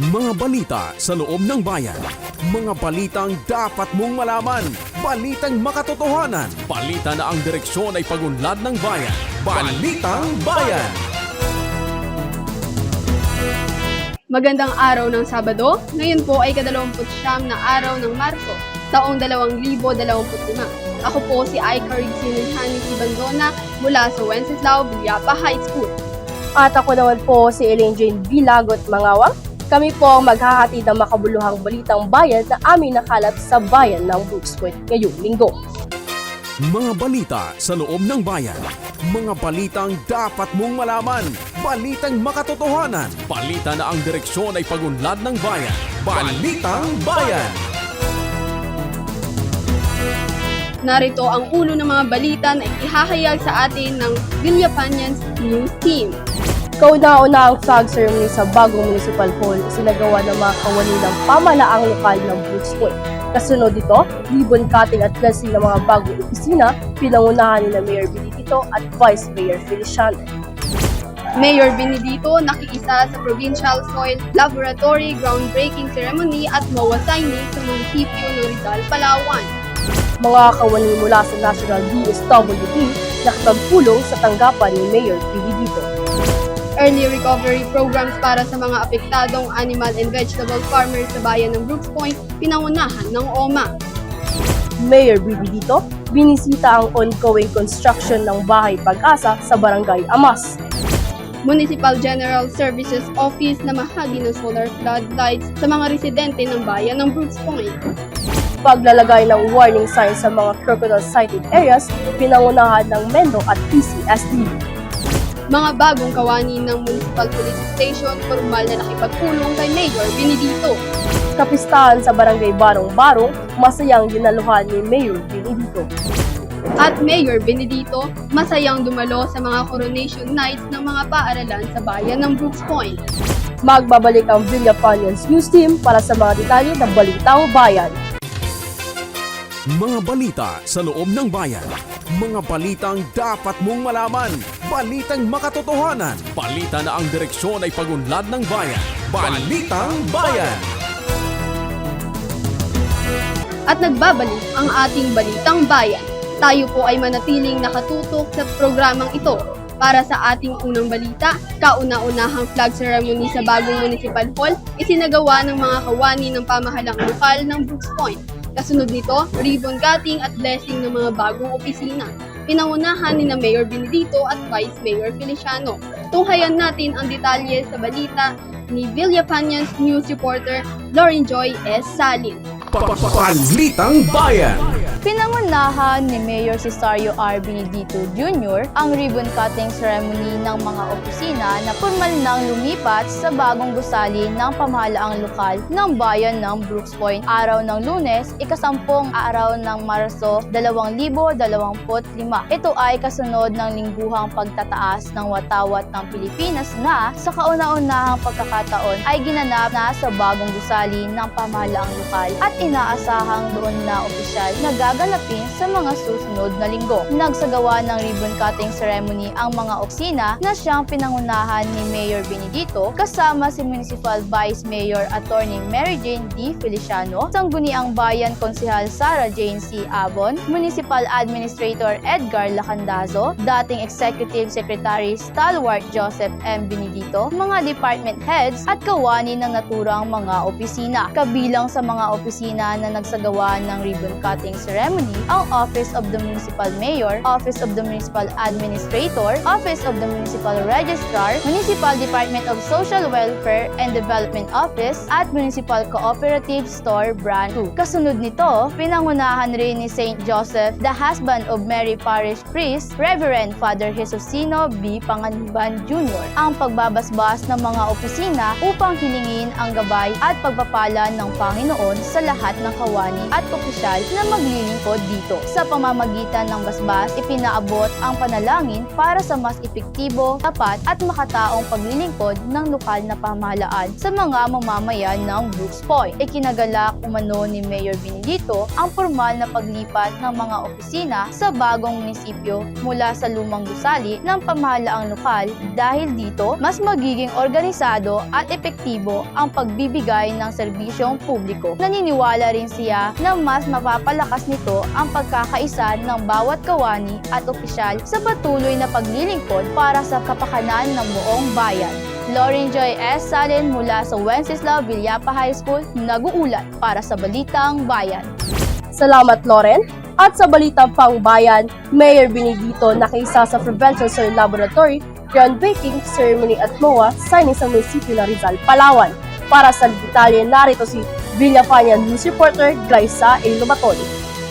Mga balita sa loob ng bayan. Mga balitang dapat mong malaman. Balitang makatotohanan. Balita na ang direksyon ay pagunlad ng bayan. Balitang Bayan! Magandang araw ng Sabado. Ngayon po ay kadalawamput siyam na araw ng Marso, taong 2025. Ako po si Aika Rigsinilhani Ibandona mula sa Wenceslao, Villapa High School. At ako naman po si Elaine Jane Bilagot Mangawang. Kami po ang maghahatid ng makabuluhang balitang bayan na aming nakalap sa bayan ng Brooks Point ngayong linggo. Mga balita sa loob ng bayan. Mga balitang dapat mong malaman. Balitang makatotohanan. Balita na ang direksyon ay pagunlad ng bayan. Balitang Bayan! Narito ang ulo ng mga balita na ihahayag sa atin ng Villapanians News Team. Kauna-una ang flag ceremony sa bagong municipal hall sinagawa ng mga kawani ng pamalaang lokal ng Brooks Point. Kasunod dito, ribbon cutting at blessing ng mga bagong opisina, pinangunahan ni na Mayor Benedito at Vice Mayor Feliciano. Mayor Benedito nakiisa sa Provincial Soil Laboratory groundbreaking ceremony at MOA signing sa munisipyo ng Rizal, Palawan. Mga kawani mula sa National DSWD nakapagpulong sa tanggapan ni Mayor Benedito. Early recovery programs para sa mga apektadong animal and vegetable farmers sa bayan ng Brooks Point, pinangunahan ng OMA. Mayor Benedito, binisita ang ongoing construction ng Bahay Pag-asa sa Barangay Amas. Municipal General Services Office na mahagi ng solar floodlights sa mga residente ng bayan ng Brooks Point. Paglalagay ng warning signs sa mga crocodile sighted areas, pinangunahan ng Mendo at PCSD. Mga bagong kawani ng Municipal Police Station, formal na nakipagpulong kay Mayor Benedito. Kapistahan sa Barangay Barong-Barong, masayang dinaluhan ni Mayor Benedito. At Mayor Benedito, masayang dumalo sa mga coronation nights ng mga paaralan sa bayan ng Brooks Point. Magbabalik ang Villapanians News Team para sa mga detalye ng Balitang Bayan. Mga balita sa loob ng bayan. Mga balitang dapat mong malaman. Balitang makatotohanan. Balita na ang direksyon ay pagunlad ng bayan. Balitang Bayan! At nagbabalik ang ating Balitang Bayan. Tayo po ay manatiling nakatutok sa programang ito. Para sa ating unang balita, kauna-unahang flag ceremony sa bagong municipal hall isinagawa ng mga kawani ng pamahalang lokal ng Brooks Point. Kasunod nito, ribbon cutting at blessing ng mga bagong opisina. Pinangunahan ni na Mayor Benedito at Vice Mayor Feliciano. Tunghayan natin ang detalye sa balita ni Villapanians News reporter Lauren Joy S. Salin. Balitang Bayan! Pinangunahan ni Mayor Cesario R. Benedito Jr. ang ribbon cutting ceremony ng mga opisina na formal nang lumipat sa bagong gusali ng pamahalaang lokal ng bayan ng Brooks Point araw ng lunes, ikasampung araw ng Marso 2025. Ito ay kasunod ng lingguhang pagtataas ng watawat ng Pilipinas na sa kauna-unahang pagkakataon ay ginanap na sa bagong gusali ng pamahalaang lokal at inaasahang doon na opisyal na gaganapin sa mga susunod na linggo. Nagsagawa ng ribbon cutting ceremony ang mga opisina na siyang pinangunahan ni Mayor Benedito kasama si Municipal Vice Mayor Attorney Mary Jane D. Feliciano, Sangguniang Bayan Konsehal Sara Jane C. Abon, Municipal Administrator Edgar Lacandazo, dating Executive Secretary Stalwart Joseph M. Benedito, mga department heads at kawani ng naturang mga opisina. Kabilang sa mga opisina na nagsagawa ng ribbon cutting ceremony ang Office of the Municipal Mayor, Office of the Municipal Administrator, Office of the Municipal Registrar, Municipal Department of Social Welfare and Development Office at Municipal Cooperative Store Brand 2. Kasunod nito, pinangunahan rin ni St. Joseph, the husband of Mary Parish Priest, Reverend Father Jesusino B. Panganiban Jr. ang pagbabasbas ng mga opisina upang hilingin ang gabay at pagpapala ng Panginoon sa lahat ng kawani at opisyal na maglilingkod dito. Sa pamamagitan ng basbas, ipinaabot ang panalangin para sa mas epektibo, tapat at makataong paglilingkod ng lokal na pamahalaan sa mga mamamayan ng Brooks Point. Ikinagalak umano ni Mayor Benedito ang formal na paglipat ng mga opisina sa bagong munisipyo mula sa lumang gusali ng pamahalaang lokal dahil dito mas magiging organisado at epektibo ang pagbibigay ng serbisyong publiko. Naniniwala rin siya na mas mapapalakas nito ang pagkakaisa ng bawat kawani at opisyal sa patuloy na paglilingkod para sa kapakanan ng buong bayan. Lauren Joy S. Salin mula sa Wenceslao Villapa High School, nag-uulat para sa Balitang Bayan. Salamat, Loren. At sa Balitang Pangbayan, Mayor Benedito nakisa sa Prevention Soil Laboratory, groundbreaking ceremony at MOA, signing sa munisipyo ng Rizal, Palawan. Para sa detalye, narito si Villafania News Reporter Glyza A. Lumaton.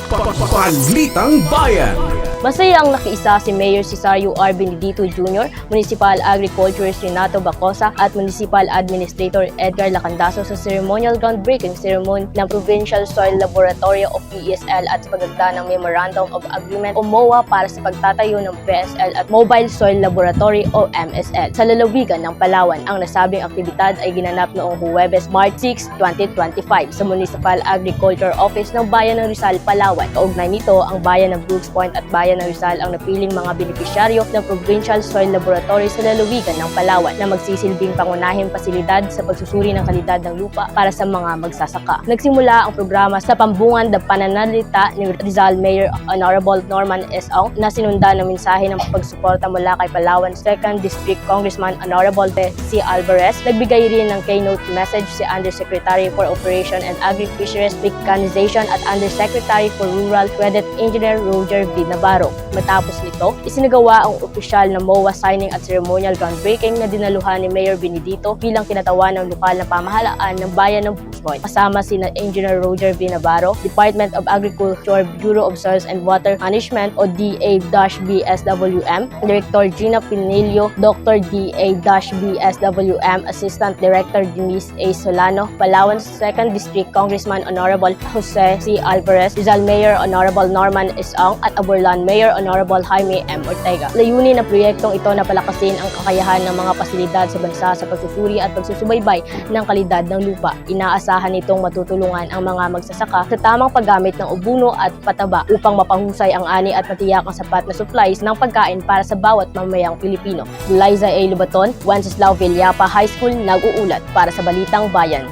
Balitang Bayan. Masayang nakiisa si Mayor Cesario R. Benedito Jr., Municipal Agriculturist Renato Bacosa at Municipal Administrator Edgar Lacandaso sa ceremonial groundbreaking ceremony ng Provincial Soil Laboratory of PESL at sa pagdagda ng Memorandum of Agreement o MOA para sa pagtatayo ng PSL at Mobile Soil Laboratory o MSL. Sa lalawigan ng Palawan, ang nasabing aktibidad ay ginanap noong Huwebes, March 6, 2025 sa Municipal Agriculture Office ng Bayan ng Rizal, Palawan. Kaugnay nito, ang Bayan ng Brooks Point at Bayan ng Rizal ang napiling mga benepisyaryo ng Provincial Soil Laboratory sa lalawigan ng Palawan na magsisilbing pangunahing pasilidad sa pagsusuri ng kalidad ng lupa para sa mga magsasaka. Nagsimula ang programa sa pambungan ng pananalita ni Rizal Mayor Honorable Norman S. Ong na sinundan ng mensahe ng pagsuporta mula kay Palawan 2nd District Congressman Honorable C. Alvarez. Nagbigay rin ng keynote message si Undersecretary for Operation and Agri-Fisheries Mechanization at Undersecretary for Rural Credit Engineer Roger V. Navarro. Matapos nito, isinagawa ang opisyal na MOA signing at ceremonial groundbreaking na dinaluhan ni Mayor Benedito bilang kinatawa ng lokal na pamahalaan ng bayan ng Buskoy. Kasama sina Engineer Roger V. Navarro, Department of Agriculture, Bureau of Soils and Water Management o DA-BSWM, Director Gina Pinilio, Dr. DA-BSWM, Assistant Director Denise A. Solano, Palawan 2nd District Congressman Honorable Jose C. Alvarez, Rizal Mayor Honorable Norman Isong at Aburlan Mayor Honorable Jaime M. Ortega. Layunin ng proyektong ito na palakasin ang kakayahan ng mga pasilidad sa bansa sa pagsusuri at pagsusubaybay ng kalidad ng lupa. Inaasahan nitong matutulungan ang mga magsasaka sa tamang paggamit ng ubuno at pataba upang mapahusay ang ani at matiyak ang sapat na supplies ng pagkain para sa bawat mamayang Pilipino. Liza A. Lubaton, Wenceslao Villapa High School, nag-uulat para sa Balitang Bayan.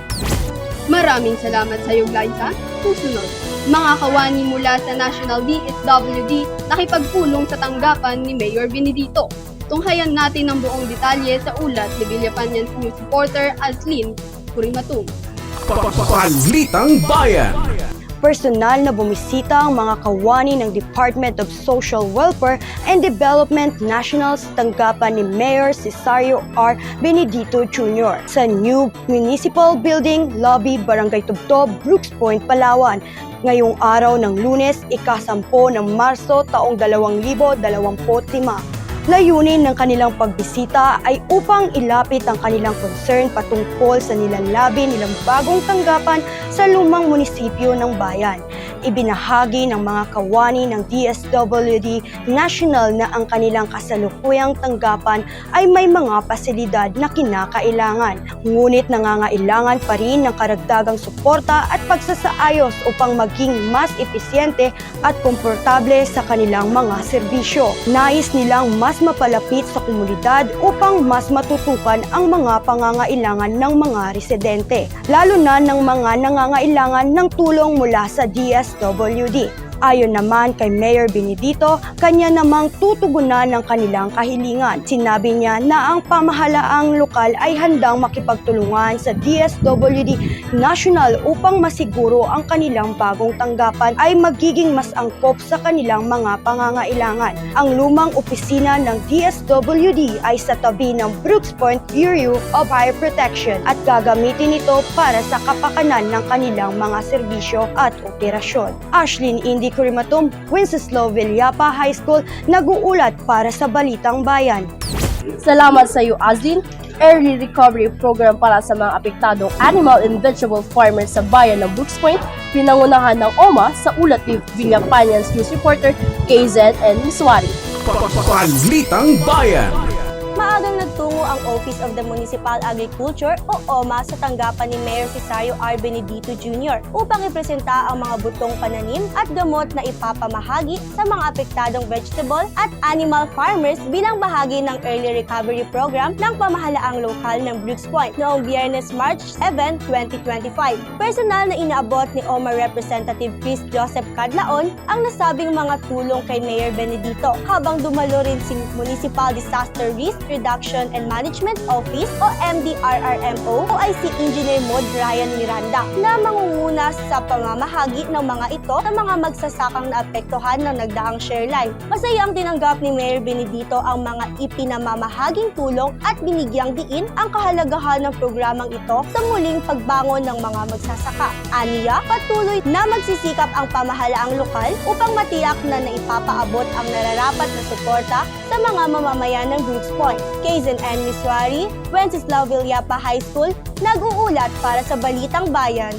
Maraming salamat sa iyo, Glyza. Susunod, mga kawani mula sa National DSWD nakipagpulong sa tanggapan ni Mayor Benedito. Tunghayan natin ang buong detalye sa ulat ni Villapanian News Reporter Aslin Kurimatum. Balitang Bayan. personal na bumisita ang mga kawani ng Department of Social Welfare and Development National sa tanggapan ni Mayor Cesario R. Benedito Jr. sa new Municipal Building Lobby Barangay Tubtob, Brooks Point, Palawan. Ngayong araw ng lunes, ikasampo ng Marso taong 2025. Layunin ng kanilang pagbisita ay upang ilapit ang kanilang concern patungkol sa nilalabin nilang bagong tanggapan sa lumang munisipyo ng bayan. Ibinahagi ng mga kawani ng DSWD National na ang kanilang kasalukuyang tanggapan ay may mga pasilidad na kinakailangan. Ngunit nangangailangan pa rin ng karagdagang suporta at pagsasaayos upang maging mas episyente at komportable sa kanilang mga serbisyo. Nais nilang mas mapalapit sa komunidad upang mas matutukan ang mga pangangailangan ng mga residente, lalo na ng mga nangangailangan ng tulong mula sa DSWD. swd Ayon naman kay Mayor Benedito, kanya namang tutugunan ng kanilang kahilingan. Sinabi niya na ang pamahalaang lokal ay handang makipagtulungan sa DSWD National upang masiguro ang kanilang bagong tanggapan ay magiging mas angkop sa kanilang mga pangangailangan. Ang lumang opisina ng DSWD ay sa tabi ng Brooks Point Bureau of Fire Protection at gagamitin ito para sa kapakanan ng kanilang mga serbisyo at operasyon. Ashlyn Indy Kurimatum, Wenceslao Villapa High School, nag-uulat para sa Balitang Bayan. Salamat sa iyo, Azlin. Early Recovery Program para sa mga apektadong animal and vegetable farmers sa bayan ng Brooks Point, pinangunahan ng OMA sa ulat ni Villapanians News Reporter KZN Miswari. Balitang Bayan Maagang nagtungo ang Office of the Municipal Agriculture o OMA sa tanggapan ni Mayor Cesario R. Benedito Jr. upang ipresenta ang mga butong pananim at gamot na ipapamahagi sa mga apektadong vegetable at animal farmers bilang bahagi ng Early Recovery Program ng pamahalaang lokal ng Brooks Point noong Biyernes March 7, 2025. Personal na inaabot ni OMA Representative Chris Joseph Cadlaon ang nasabing mga tulong kay Mayor Benedito habang dumalo rin si Municipal Disaster Risk Reduction and Management Office o MDRRMO o ay si Engineer Mod Ryan Miranda na mangunguna sa pamamahagi ng mga ito sa mga magsasakang naapektuhan ng nagdaang share line. Masaya ang tinanggap ni Mayor Benedito ang mga ipinamamahaging tulong at binigyang diin ang kahalagahan ng programang ito sa muling pagbangon ng mga magsasaka. Aniya, patuloy na magsisikap ang pamahalaang lokal upang matiyak na naipapaabot ang nararapat na suporta sa mga mamamayan ng Brooks Point. Kaizen N. Miswari, Wenceslao Villapa High School, nag-uulat para sa Balitang Bayan.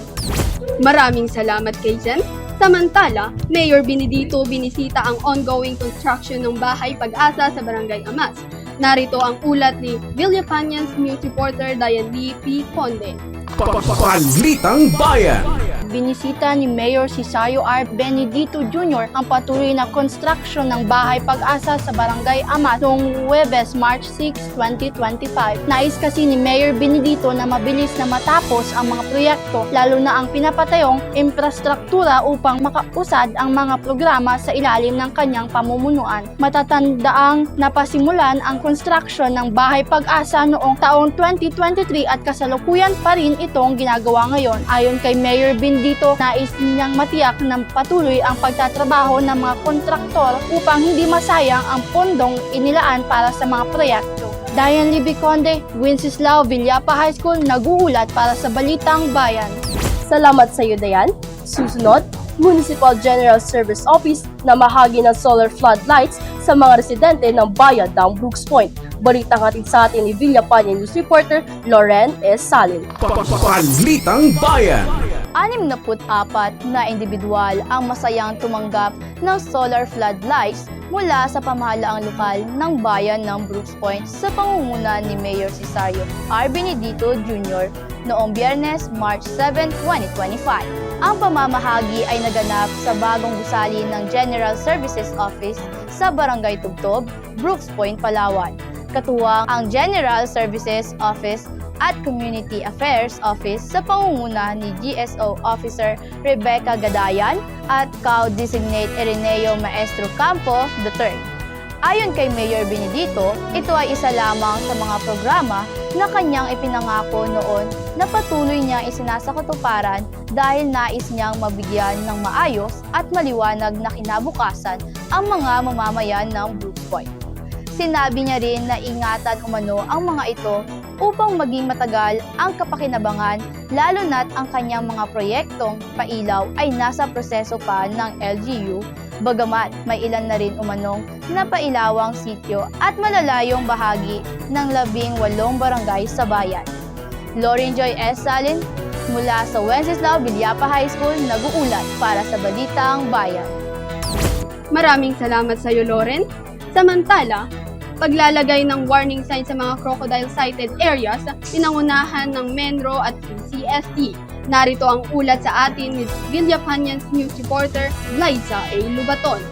Maraming salamat kay Jen. Samantala, Mayor Benedito binisita ang ongoing construction ng bahay pag-asa sa Barangay Amas. Narito ang ulat ni Villapanians News Reporter Diane Lee P. Conde. Balitang Bayan Binisita ni Mayor Sisayo R. Benedito Jr. ang patuloy na construction ng bahay pag-asa sa Barangay Amat noong Huwebes, March 6, 2025. Nais kasi ni Mayor Benedito na mabilis na matapos ang mga proyekto lalo na ang pinapatayong infrastruktura upang makausad ang mga programa sa ilalim ng kanyang pamumunuan. Matatandaang napasimulan ang construction ng bahay pag-asa noong taong 2023 at kasalukuyan pa rin itong ginagawa ngayon. Ayon kay Mayor Bendito, nais niyang matiyak ng patuloy ang pagtatrabaho ng mga kontraktor upang hindi masayang ang pondong inilaan para sa mga proyekto. Diane Libiconde, Wenceslao Villapa High School, naguulat para sa Balitang Bayan. Salamat sa iyo, Dayan. Susunod, Municipal General Service Office na mahagi ng solar floodlights sa mga residente ng bayan ng Brooks Point. Balitang hatid sa atin ni Villapanya News Reporter Loren S. Salin. Balitang Bayan 64 na individual ang masayang tumanggap ng solar floodlights mula sa pamahalaang lokal ng bayan ng Brooks Point sa pangunguna ni Mayor Cesario R. Benedito Jr. noong Biyernes, March 7, 2025. Ang pamamahagi ay naganap sa bagong gusali ng General Services Office sa Barangay Tugtog, Brooks Point, Palawan. Katuwang ang General Services Office at Community Affairs Office sa pangunguna ni GSO Officer Rebecca Gadayan at CAO Designate Ireneo Maestro Campo III. Ayon kay Mayor Benedito, ito ay isa lamang sa mga programa na kanyang ipinangako noon na patuloy niya isinasakatuparan dahil nais niyang mabigyan ng maayos at maliwanag na kinabukasan ang mga mamamayan ng Brooks Point. Sinabi niya rin na ingatan umano ang mga ito upang maging matagal ang kapakinabangan lalo na't ang kanyang mga proyektong pailaw ay nasa proseso pa ng LGU bagamat may ilan na rin umanong napailawang sityo at malalayong bahagi ng labing walong barangay sa bayan. Lauren Joy S. Salin mula sa Wenceslao Villapa High School nag-uulat para sa Balitang Bayan. Maraming salamat sa iyo, Loren. Samantala, paglalagay ng warning sign sa mga crocodile-sighted areas, pinangunahan ng Menro at PCSD. Narito ang ulat sa atin ni Villapanians News Reporter Liza A. Lubaton.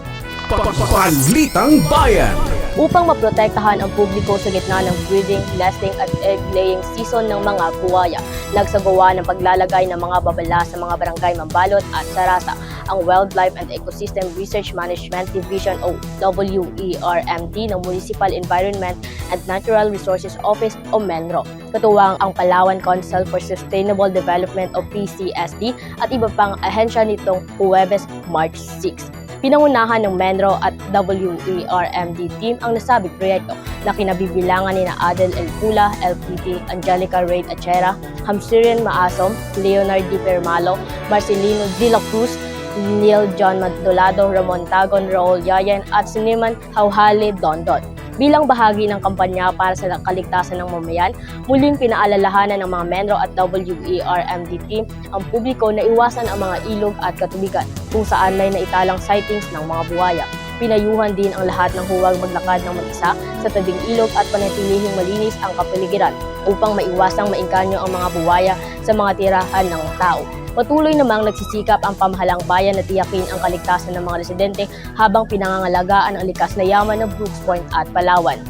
Balitang Bayan upang maprotektahan ang publiko sa gitna ng breeding, nesting at egg-laying season ng mga buwaya. Nagsagawa ng paglalagay ng mga babala sa mga barangay Mambalot at Sarasa ang Wildlife and Ecosystem Research Management Division o WERMD ng Municipal Environment and Natural Resources Office o MENRO. Katuwang ang Palawan Council for Sustainable Development o PCSD at iba pang ahensya nitong Huwebes, March 6. Pinangunahan ng Menro at WERMD team ang nasabing proyekto na kinabibilangan ni na Adel El Pula, LPT, Angelica Raid Achera, Hamsirian Maasom, Leonard Di Permalo, Marcelino De La Cruz, Neil John Madolado, Ramon Tagon, Raul Yayan at Siniman Hauhali Dondon. Bilang bahagi ng kampanya para sa kaligtasan ng mamayan, muling pinaalalahanan ng mga Menro at WERMD ang publiko na iwasan ang mga ilog at katubigan kung saan may naitalang sightings ng mga buhaya. Pinayuhan din ang lahat ng huwag maglakad ng mag-isa sa tabing ilog at panatilihing malinis ang kapaligiran upang maiwasang maingkanyo ang mga buwaya sa mga tirahan ng tao. Patuloy namang nagsisikap ang pamahalang bayan na tiyakin ang kaligtasan ng mga residente habang pinangangalagaan ang likas na yaman ng Brooks Point at Palawan.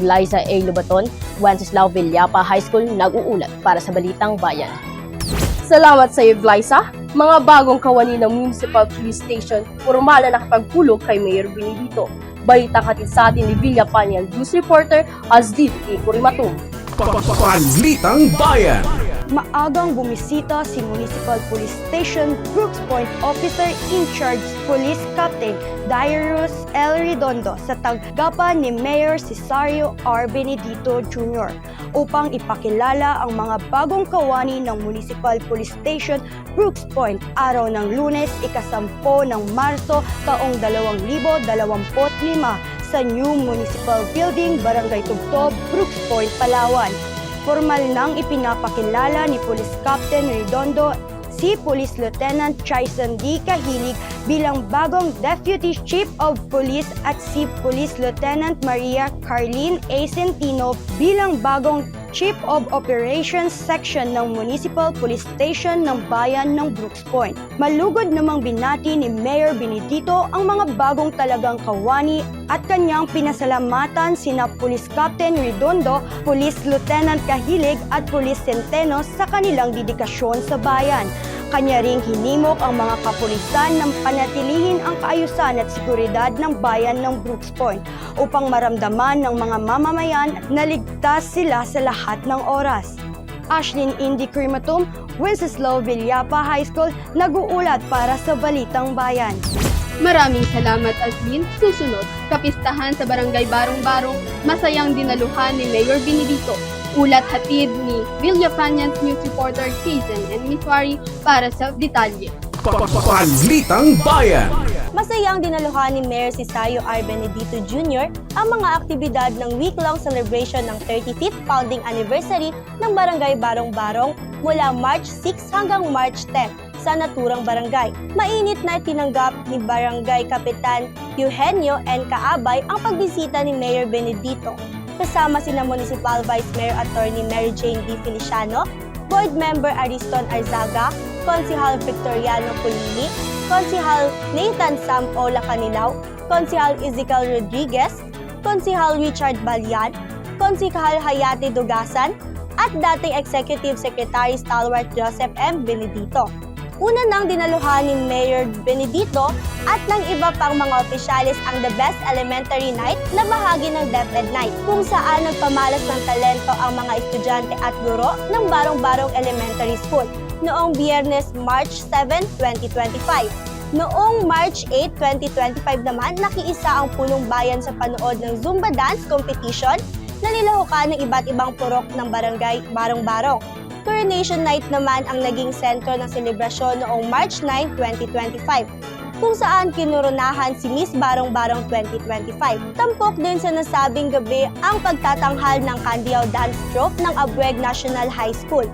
Liza A. Lubaton, Wenceslao Villapa High School, nag-uulat para sa Balitang Bayan. Salamat sa iyo, Blysa. Mga bagong kawani ng Municipal Police Station, formal na nakapagpulog kay Mayor Benedito. Balita katid sa atin ni Villa Panyan, News Reporter, Azdit A. Kurimatum. Balitang Bayan. Maagang bumisita si Municipal Police Station Brooks Point Officer in Charge Police Captain Darius L. Redondo sa tanggapan ni Mayor Cesario R. Benedito Jr. upang ipakilala ang mga bagong kawani ng Municipal Police Station Brooks Point araw ng lunes ikasampo ng Marso taong 2025 sa New Municipal Building, Barangay Tugto, Brooks Point, Palawan. Formal nang ipinapakilala ni Police Captain Redondo si Police Lieutenant Chison D. Kahilig bilang bagong Deputy Chief of Police at si Police Lieutenant Maria Carlene A. Centino bilang bagong Chief of Operations Section ng Municipal Police Station ng Bayan ng Brooks Point. Malugod namang binati ni Mayor Benedito ang mga bagong talagang kawani at kanyang pinasalamatan sina Police Captain Redondo, Police Lieutenant Kahilig at Police Centeno sa kanilang dedikasyon sa bayan. Kanya ring hinimok ang mga kapulisan ng panatilihin ang kaayusan at seguridad ng bayan ng Brooks Point upang maramdaman ng mga mamamayan na ligtas sila sa lahat ng oras. Ashlyn Indy Crimatum, Wenceslao Villapa High School, nag-uulat para sa Balitang Bayan. Maraming salamat Aslin. Susunod, kapistahan sa Barangay Barong-Barong, masayang dinaluhan ni Mayor Benedito. Ulat hatid ni Villafanians News Reporter Jason and Miss Wari para sa detalye. Balitang Bayan. Masayang dinaluhan ni Mayor Cesario R. Benedito Jr. ang mga aktibidad ng week-long celebration ng 35th founding anniversary ng Barangay Barong-Barong mula March 6 hanggang March 10 sa naturang barangay. Mainit na tinanggap ni Barangay Kapitan Eugenio N. Kaabay ang pagbisita ni Mayor Benedito kasama sina Municipal Vice Mayor Attorney Mary Jane D. Feliciano, Board Member Ariston Arzaga, Konsihal Victoriano Pulili, Konsihal Nathan Sam Ola Canilaw, Konsihal Ezekiel Rodriguez, Konsihal Richard Balyan, Konsihal Hayati Dugasan, at dating Executive Secretary Stalwart Joseph M. Benedito. Una nang dinaluhan ni Mayor Benedito at ng iba pang mga opisyalis ang The Best Elementary Night na bahagi ng DepEd Night, kung saan nagpamalas ng talento ang mga estudyante at guro ng Barong-Barong Elementary School noong Biyernes, March 7, 2025. Noong March 8, 2025 naman, nakiisa ang punong bayan sa panood ng Zumba Dance Competition na nilahukan ng iba't ibang purok ng barangay Barong-Barong. Coronation Night naman ang naging sentro ng selebrasyon noong March 9, 2025 kung saan kinurunahan si Miss Barong Barong 2025. Tampok din sa nasabing gabi ang pagtatanghal ng Candiao Dance Troupe ng Abueg National High School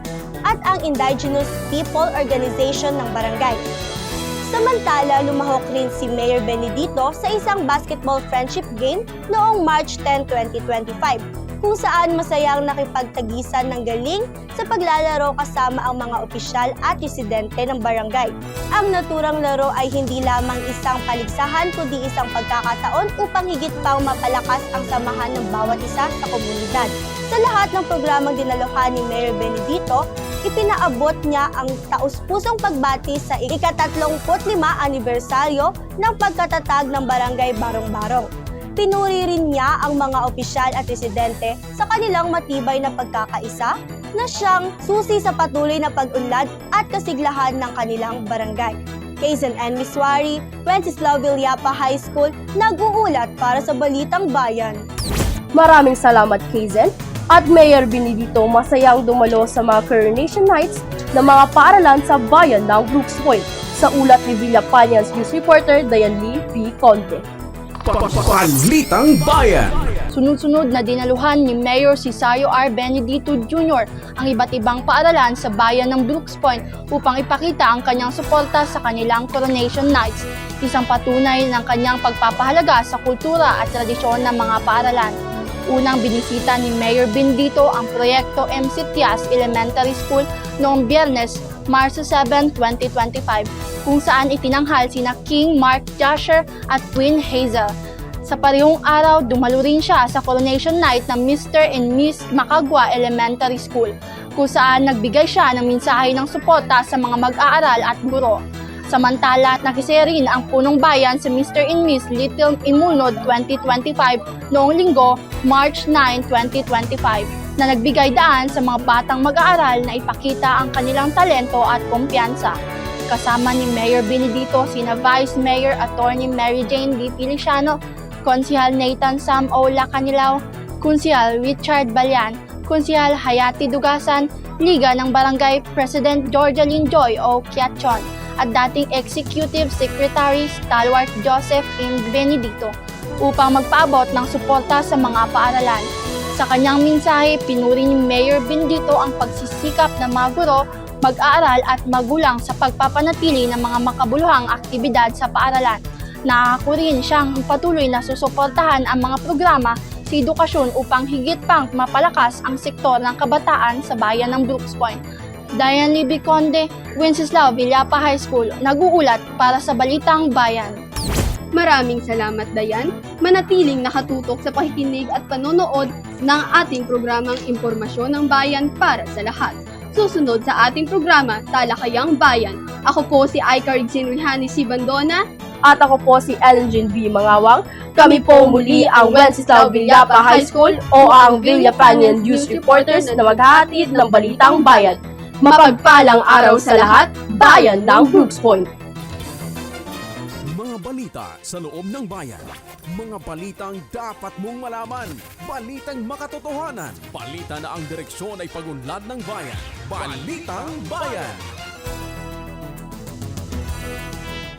at ang Indigenous People Organization ng barangay. Samantala, lumahok rin si Mayor Benedito sa isang basketball friendship game noong March 10, 2025 kung saan masayang nakipagtagisan ng galing sa paglalaro kasama ang mga opisyal at residente ng barangay. Ang naturang laro ay hindi lamang isang paligsahan kundi isang pagkakataon upang higit pang mapalakas ang samahan ng bawat isa sa komunidad. Sa lahat ng programang dinaluhan ni Mayor Benedito, ipinaabot niya ang taus-pusong pagbati sa ika-35 anibersaryo ng pagkatatag ng Barangay Barong-Barong. Pinuri rin niya ang mga opisyal at residente sa kanilang matibay na pagkakaisa na siyang susi sa patuloy na pag-unlad at kasiglahan ng kanilang barangay. Quezon N. Miswari, Wenceslao Villapa High School, nag-uulat para sa Balitang Bayan. Maraming salamat, Kazen. At Mayor Benedito masayang dumalo sa mga coronation nights ng mga paaralan sa bayan ng Brooks Point. Sa ulat ni Villa Panyans News Reporter Dayan Lee P. Conte. Balitang Bayan. Sunod-sunod na dinaluhan ni Mayor Cesario R. Benedito Jr. ang iba't ibang paaralan sa bayan ng Brooks Point upang ipakita ang kanyang suporta sa kanilang coronation nights, isang patunay ng kanyang pagpapahalaga sa kultura at tradisyon ng mga paaralan. Unang binisita ni Mayor Benedito ang proyekto MC Tias Elementary School noong Biyernes, Marso 7, 2025, kung saan itinanghal sina King Mark Jasher at Queen Hazel. Sa parehong araw, dumalo rin siya sa coronation night ng Mr. and Miss Macagua Elementary School, kung saan nagbigay siya ng mensahe ng suporta sa mga mag-aaral at guro. Samantala, nakisaya rin ang punong bayan sa Mr. and Miss Little Imunod 2025 noong linggo, March 9, 2025, na nagbigay daan sa mga batang mag-aaral na ipakita ang kanilang talento at kumpiyansa. Kasama ni Mayor Benedito, sina Vice Mayor Attorney Mary Jane D. Feliciano, Konsihal Nathan Sam O. Lacanilao, Konsihal Richard Balyan, Konsihal Hayati Dugasan, Liga ng Barangay President Georgia Lynn Joy O. Kiatchon, at dating Executive Secretary Stalwart Joseph in Benedito upang magpaabot ng suporta sa mga paaralan. Sa kanyang mensahe, pinuri ni Mayor Benedito ang pagsisikap ng mga guro, mag-aaral at magulang sa pagpapanatili ng mga makabuluhang aktibidad sa paaralan. Nakako rin siyang patuloy na susuportahan ang mga programa sa edukasyon upang higit pang mapalakas ang sektor ng kabataan sa bayan ng Brooks Point. Diane Libby Wenceslao Villapa High School, nag-uulat para sa Balitang Bayan. Maraming salamat, Dayan. Manatiling nakatutok sa pakikinig at panonood ng ating programang Impormasyon ng Bayan para sa lahat. Susunod sa ating programa, Talakayang Bayan. Ako po si Aika Rigsinulhani Sibandona. At ako po si Ellen Jean B. Mangawang. Kami po muli ang Wenceslao Villapa High School o ang Villapanian News Reporters na maghahatid ng Balitang Bayan. Mapagpalang araw sa lahat, bayan ng Brooks Point. Balita sa loob ng bayan. Mga balitang dapat mong malaman. Balitang makatotohanan. Balita na ang direksyon ay pagunlad ng bayan. Balitang Bayan.